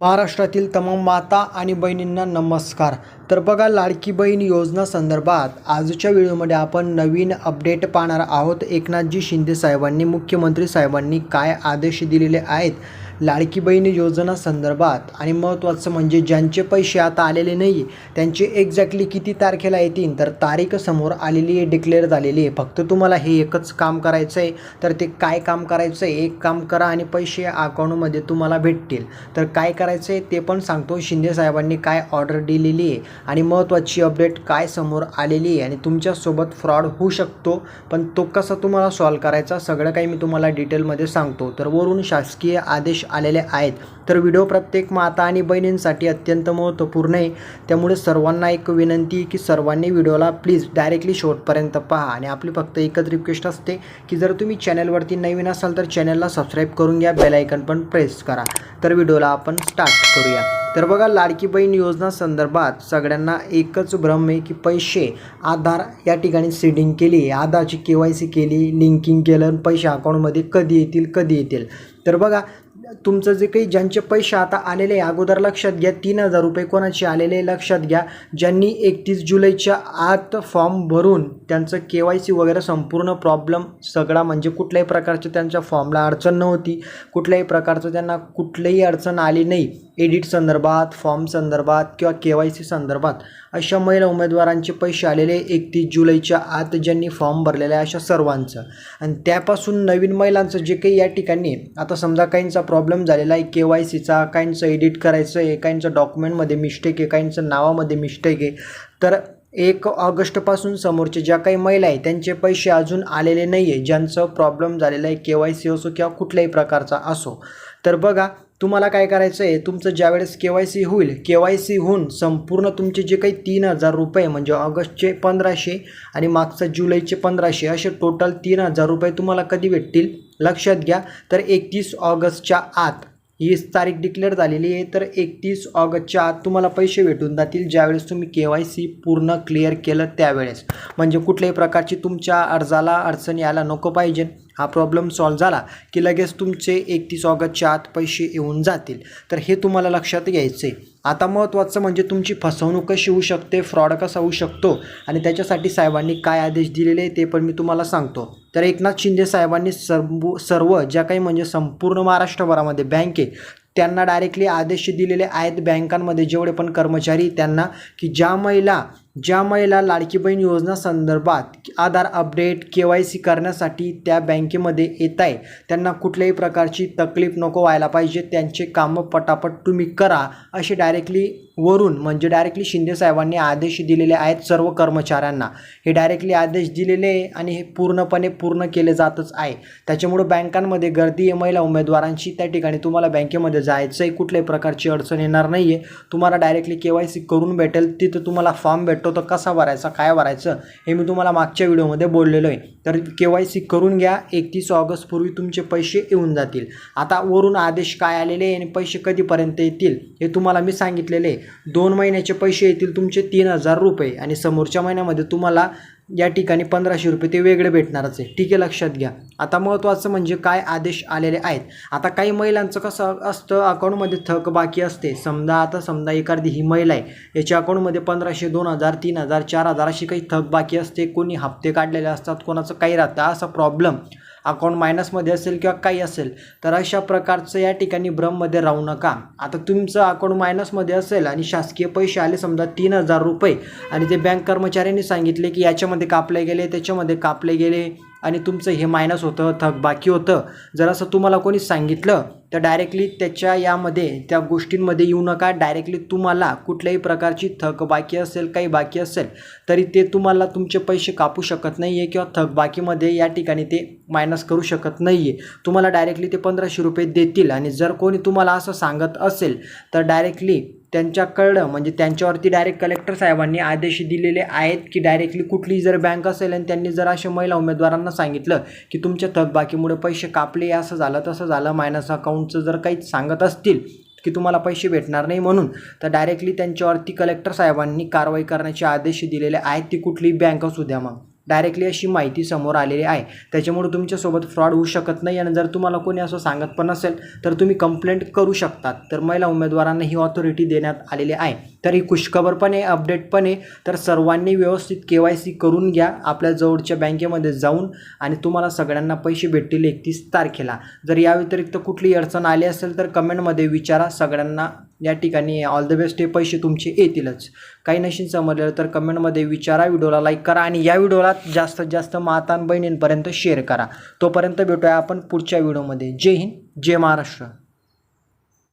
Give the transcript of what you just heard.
महाराष्ट्रातील तमाम माता आणि बहिणींना नमस्कार. तर बघा लाडकी बहीण योजना संदर्भात आजच्या व्हिडिओमध्ये आपण नवीन अपडेट पाहणार आहोत. एकनाथजी शिंदे साहेबांनी मुख्यमंत्री साहेबांनी काय आदेश दिलेले आहेत? लाडकी बहीण योजना संदर्भात. आणि महत्त्वाचं म्हणजे ज्यांचे पैसे आता आलेले नाही त्यांचे एक्झॅक्टली किती तारखेला येतील तर तारीख समोर आलेली आहे डिक्लेअर झालेली आहे. फक्त तुम्हाला हे एकच काम करायचं आहे तर ते काय काम करायचं आहे एक काम करा आणि पैसे अकाउंटमध्ये तुम्हाला भेटतील. तर काय करायचं आहे ते पण सांगतो. शिंदे साहेबांनी काय ऑर्डर दिलेली आहे आणि महत्त्वाची अपडेट काय समोर आलेली आहे आणि तुमच्यासोबत फ्रॉड होऊ शकतो पण तो कसा तुम्हाला सॉल्व करायचा सगळं काही मी तुम्हाला डिटेलमध्ये सांगतो. तर वरून शासकीय आदेश आलेले आहेत. तर व्हिडिओ प्रत्येक माता आणि बहिणींसाठी अत्यंत महत्त्वपूर्ण आहे. त्यामुळे सर्वांना एक विनंती की सर्वांनी व्हिडिओला प्लीज डायरेक्टली शेवटपर्यंत पहा. आणि आपली फक्त एकच रिक्वेस्ट असते की जर तुम्ही चॅनलवरती नवीन असाल तर चॅनलला सबस्क्राईब करून घ्या. बेलायकन पण प्रेस करा. तर व्हिडिओला आपण स्टार्ट करूया. तर बघा लाडकी बहीण योजना संदर्भात सगळ्यांना एकच भ्रम आहे की पैसे आधार या ठिकाणी सेडिंग केली आधारची के वाय सी केली लिंकिंग केलं आणि पैसे अकाउंटमध्ये कधी येतील कधी येतील. तर बघा तुमचं जे काही ज्यांचे पैसे आता आलेले आहे, अगोदर लक्षात घ्या तीन हजार रुपये कोणाचे आलेले लक्षात घ्या. ज्यांनी एकतीस जुलैच्या आत फॉर्म भरून त्यांचं के वाय सी वगैरे संपूर्ण प्रॉब्लेम सगळा म्हणजे कुठल्याही प्रकारच्या त्यांच्या फॉर्मला अडचण नव्हती. कुठल्याही प्रकारचं त्यांना कुठलीही अडचण आली नाही. एडिट संदर्भात फॉर्म संदर्भात किंवा के वाय सी संदर्भात अशा महिला उमेदवारांचे पैसे आलेले एकतीस जुलैच्या आत ज्यांनी फॉर्म भरलेले आहे अशा सर्वांचं. आणि त्यापासून नवीन महिलांचं जे काही या ठिकाणी आता समजा काहींचा प्रॉब्लेम झालेला आहे के वाय सीचा काहींचं एडिट करायचं आहे काहींचं डॉक्युमेंटमध्ये मिस्टेक आहे काहींचं नावामध्ये मिस्टेक आहे. तर एक ऑगस्टपासून समोरचे ज्या काही महिला आहे त्यांचे पैसे अजून आलेले नाही आहे ज्यांचं प्रॉब्लेम झालेला आहे के वाय सी असो किंवा कुठल्याही प्रकारचा असो. तर बघा तुम्हाला काय करायचं आहे तुमचं ज्यावेळेस के वाय सी होईल के वाय सी होऊन संपूर्ण तुमचे जे काही तीन हजार रुपये म्हणजे ऑगस्टचे पंधराशे आणि मागचं जुलैचे पंधराशे असे टोटल तीन हजार रुपये तुम्हाला कधी भेटतील? लक्षात घ्या. तर एकतीस ऑगस्टच्या आत ही तारीख डिक्लेअर झालेली आहे. तर एकतीस ऑगस्टच्या आत तुम्हाला पैसे भेटून जातील. ज्यावेळेस तुम्ही के वाय सी पूर्ण क्लिअर केलं त्यावेळेस. म्हणजे कुठल्याही प्रकारची तुमच्या अर्जाला अडचण यायला नको पाहिजे. हा प्रॉब्लेम सॉल्व झाला की लगेच तुमचे एकतीस ऑगस्टच्या आत पैसे येऊन जातील. तर हे तुम्हाला लक्षात घ्यायचं आहे आता महत्त्वाचं म्हणजे तुमची फसवणूक कशी होऊ शकते फ्रॉड कसा होऊ शकतो आणि त्याच्यासाठी साहेबांनी काय आदेश दिलेले आहे ते पण मी तुम्हाला सांगतो. तर एकनाथ शिंदे साहेबांनी सर्व सर्व ज्या काही म्हणजे संपूर्ण महाराष्ट्रभरामध्ये बँके त्यांना डायरेक्टली आदेश दिलेले आहेत बँकांमध्ये जेवढे पण कर्मचारी त्यांना की ज्या महिला ज्या महिला लाडकी बहीण योजना संदर्भात Aadhaar update K Y C करण्यासाठी त्या बँकेमध्ये येत आहे त्यांना कुठल्याही प्रकारची तकलीफ नको व्हायला पाहिजे त्यांचे कामं पटापट तुम्ही करा असे डायरेक्टली वरून म्हणजे डायरेक्टली शिंदे साहेबांनी आदेश दिलेले आहेत सर्व कर्मचाऱ्यांना. हे डायरेक्टली आदेश दिलेले आहे आणि हे पूर्णपणे पूर्ण केले जातच आहे. त्याच्यामुळं बँकांमध्ये गर्दी आहे महिला उमेदवारांची त्या ठिकाणी तुम्हाला बँकेमध्ये जायचं आहे कुठल्याही प्रकारची अडचण येणार नाही आहे तुम्हाला डायरेक्टली के वाय सी करून भेटेल तिथं तुम्हाला फॉर्म भेटतो. तर कसा भरायचा काय भरायचं हे मी तुम्हाला मागच्या व्हिडिओमध्ये बोललेलो आहे. तर के वाय सी करून घ्या एकतीस ऑगस्टपूर्वी तुमचे पैसे येऊन जातील. आता वरून आदेश काय आलेले आहे आणि पैसे कधीपर्यंत येतील हे तुम्हाला मी सांगितलेले आहे. दोन महिन्याचे पैसे येतील तुमचे तीन हजार रुपये आणि समोरच्या महिन्यामध्ये तुम्हाला या ठिकाणी पंधराशे रुपये ते वेगळे भेटणारच आहे. ठीक आहे लक्षात घ्या. आता महत्त्वाचं म्हणजे काय आदेश आलेले आहेत? आता काही महिलांचं कसं असतं अकाउंटमध्ये थक बाकी असते. समजा आता समजा एखादी ही महिला आहे याच्या अकाउंटमध्ये पंधराशे दोन हजार तीन हजार चार हजार अशी काही थक बाकी असते. कोणी हप्ते काढलेले असतात कोणाचं काही राहतं. असा प्रॉब्लेम अकाउंट मायनसमध्ये असेल किंवा काही असेल तर अशा प्रकारचं या ठिकाणी भ्रममध्ये राहू नका. आता तुमचं अकाउंट मायनसमध्ये असेल आणि शासकीय पैसे आले समजा तीन हजार रुपये आणि ते बँक कर्मचाऱ्यांनी सांगितले की याच्यामध्ये कापले गेले त्याच्यामध्ये कापले गेले. आणि तुमचं हे मायनस होतं थकबाकी होतं. जर असं तुम्हाला कोणी सांगितलं तर डायरेक्टली त्याच्या यामध्ये त्या गोष्टींमध्ये येऊ नका. डायरेक्टली तुम्हाला कुठल्याही प्रकारची थकबाकी असेल काही बाकी असेल तरी ते तुम्हाला तुमचे पैसे कापू शकत नाही आहे किंवा थकबाकीमध्ये या ठिकाणी ते मायनस करू शकत नाही आहे तुम्हाला डायरेक्टली ते पंधराशे रुपये देतील आणि जर कोणी तुम्हाला असं सांगत असेल तर डायरेक्टली त्यांच्याकडं म्हणजे त्यांच्यावरती डायरेक्ट कलेक्टर साहेबांनी आदेश दिलेले आहेत की डायरेक्टली कुठली जर बँक असेल आणि त्यांनी जर अशा महिला उमेदवारांना सांगितलं की तुमच्या थकबाकीमुळे पैसे कापले असं झालं तसं झालं मायनस अकाउंटचं जर काही सांगत असतील की तुम्हाला पैसे भेटणार नाही म्हणून तर डायरेक्टली त्यांच्यावरती कलेक्टर साहेबांनी कारवाई करण्याचे आदेश दिलेले आहेत. ती कुठलीही बँक असू द्या मग. डायरेक्टली अशी माहिती समोर आलेली आहे. त्याच्यामुळे तुमच्यासोबत फ्रॉड होऊ शकत नाही आणि जर तुम्हाला कोणी असं सांगत पण असेल तर तुम्ही कंप्लेंट करू शकतात. तर महिला उमेदवारांना ही ऑथॉरिटी देण्यात आलेली आहे. तर ही खुशखबर पण आहे अपडेट पण आहे तर सर्वांनी व्यवस्थित के वाय सी करून घ्या आपल्या जवळच्या बँकेमध्ये जाऊन आणि तुम्हाला सगळ्यांना पैसे भेटतील एकतीस तारखेला. जर या व्यतिरिक्त कुठली अडचण आली असेल तर कमेंटमध्ये विचारा. सगळ्यांना या ठिकाणी ऑल द बेस्ट हे पैसे तुमचे येतीलच. काही नशीन समजलेलं तर कमेंटमध्ये विचारा व्हिडिओला लाईक करा आणि या व्हिडिओला जास्तीत जास्त मातान बहिणींपर्यंत शेअर करा. तोपर्यंत भेटूया आपण पुढच्या व्हिडिओमध्ये. जय हिंद जय महाराष्ट्र.